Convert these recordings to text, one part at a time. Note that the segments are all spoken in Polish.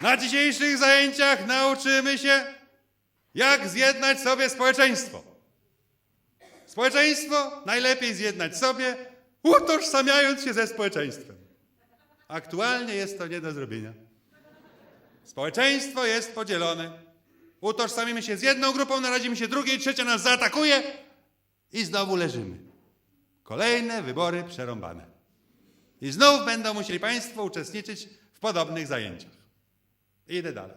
Na dzisiejszych zajęciach nauczymy się, jak zjednać sobie społeczeństwo. Społeczeństwo najlepiej zjednać sobie, utożsamiając się ze społeczeństwem. Aktualnie jest to nie do zrobienia. Społeczeństwo jest podzielone. Utożsamimy się z jedną grupą, naradzimy się drugiej, trzecia nas zaatakuje i znowu leżymy. Kolejne wybory przerąbane. I znów będą musieli Państwo uczestniczyć w podobnych zajęciach. Idę dalej.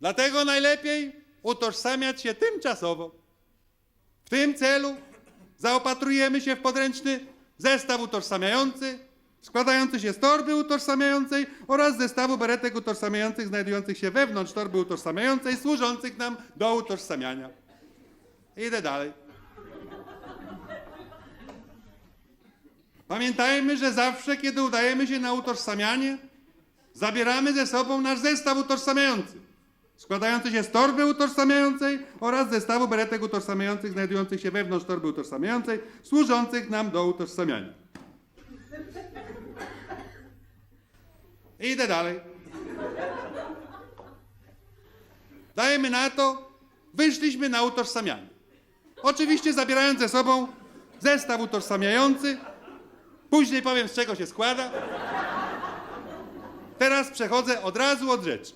Dlatego najlepiej utożsamiać się tymczasowo. W tym celu zaopatrujemy się w podręczny zestaw utożsamiający, składający się z torby utożsamiającej oraz zestawu beretek utożsamiających znajdujących się wewnątrz torby utożsamiającej, służących nam do utożsamiania. Idę dalej. Pamiętajmy, że zawsze, kiedy udajemy się na utożsamianie, zabieramy ze sobą nasz zestaw utożsamiający, składający się z torby utożsamiającej oraz zestawu beretek utożsamiających znajdujących się wewnątrz torby utożsamiającej, służących nam do utożsamiania. Idę dalej. Dajemy na to, wyszliśmy na utożsamianie. Oczywiście zabierając ze sobą zestaw utożsamiający, Później powiem, z czego się składa. Teraz przechodzę od razu od rzeczy.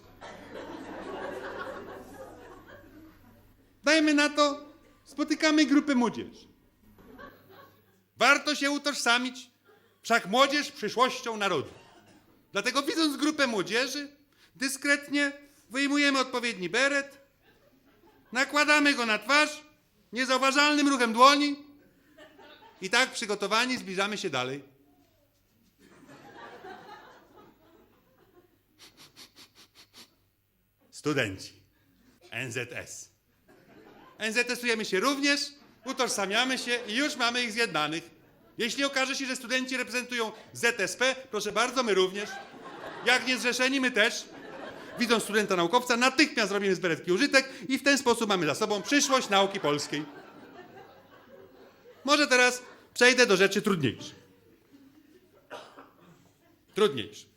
Dajmy na to, spotykamy grupę młodzieży. Warto się utożsamić, wszak młodzież przyszłością narodu. Dlatego widząc grupę młodzieży, dyskretnie wyjmujemy odpowiedni beret, nakładamy go na twarz, niezauważalnym ruchem dłoni i tak przygotowani zbliżamy się dalej. Studenci. NZS. NZS-ujemy się również, utożsamiamy się i już mamy ich zjednanych. Jeśli okaże się, że studenci reprezentują ZSP, proszę bardzo, my również. Jak niezrzeszeni, my też. Widząc studenta naukowca, natychmiast robimy z beretki użytek i w ten sposób mamy za sobą przyszłość nauki polskiej. Może teraz przejdę do rzeczy trudniejszych. Trudniejszych.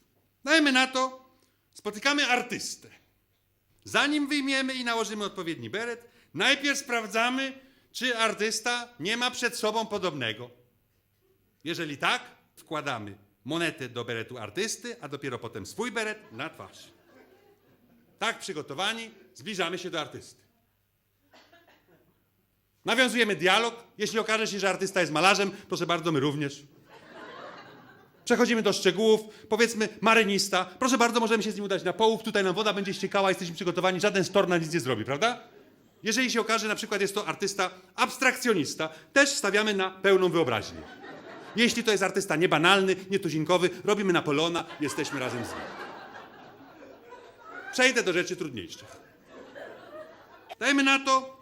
Dajmy na to, spotykamy artystę. Zanim wyjmiemy i nałożymy odpowiedni beret, najpierw sprawdzamy, czy artysta nie ma przed sobą podobnego. Jeżeli tak, wkładamy monetę do beretu artysty, a dopiero potem swój beret na twarz. Tak przygotowani, zbliżamy się do artysty. Nawiązujemy dialog. Jeśli okaże się, że artysta jest malarzem, proszę bardzo, my również. Przechodzimy do szczegółów. Powiedzmy, marynista. Proszę bardzo, możemy się z nim udać na połów. Tutaj nam woda będzie ściekała, jesteśmy przygotowani. Żaden stor na nic nie zrobi, prawda? Jeżeli się okaże, na przykład jest to artysta abstrakcjonista, też stawiamy na pełną wyobraźnię. Jeśli to jest artysta niebanalny, nietuzinkowy, robimy Napoleona, jesteśmy razem z nim. Przejdę do rzeczy trudniejszych. Dajmy na to,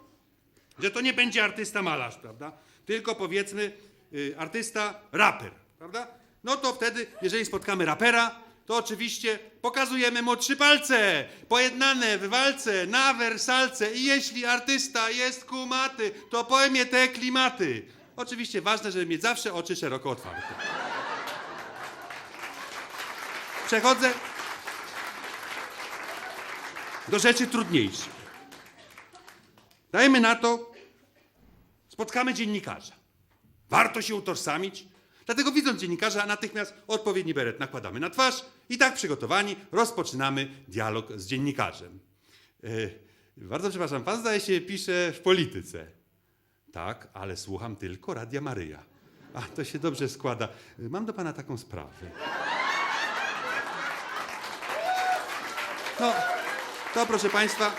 że to nie będzie artysta malarz, prawda? Tylko powiedzmy y, artysta raper, prawda? No to wtedy, jeżeli spotkamy rapera, to oczywiście pokazujemy mu trzy palce, pojednane w walce, na wersalce i jeśli artysta jest kumaty, to pojmie te klimaty. Oczywiście ważne, żeby mieć zawsze oczy szeroko otwarte. Przechodzę do rzeczy trudniejszych. Dajmy na to, spotkamy dziennikarza. Warto się utożsamić, dlatego widząc dziennikarza, natychmiast odpowiedni beret nakładamy na twarz i tak przygotowani rozpoczynamy dialog z dziennikarzem. E, bardzo przepraszam, pan zdaje się pisze w polityce. Tak, ale słucham tylko Radia Maryja. A, to się dobrze składa. Mam do pana taką sprawę. No, to proszę państwa,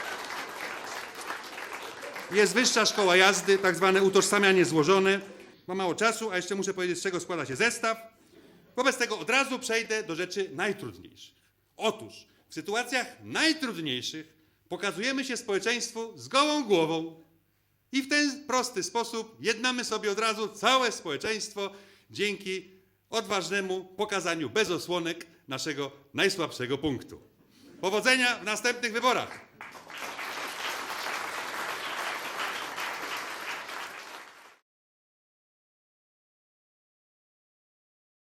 jest wyższa szkoła jazdy, tak zwane utożsamianie złożone. Mam mało czasu, a jeszcze muszę powiedzieć, z czego składa się zestaw. Wobec tego od razu przejdę do rzeczy najtrudniejszych. Otóż w sytuacjach najtrudniejszych pokazujemy się społeczeństwu z gołą głową i w ten prosty sposób jednamy sobie od razu całe społeczeństwo dzięki odważnemu pokazaniu bez osłonek naszego najsłabszego punktu. Powodzenia w następnych wyborach!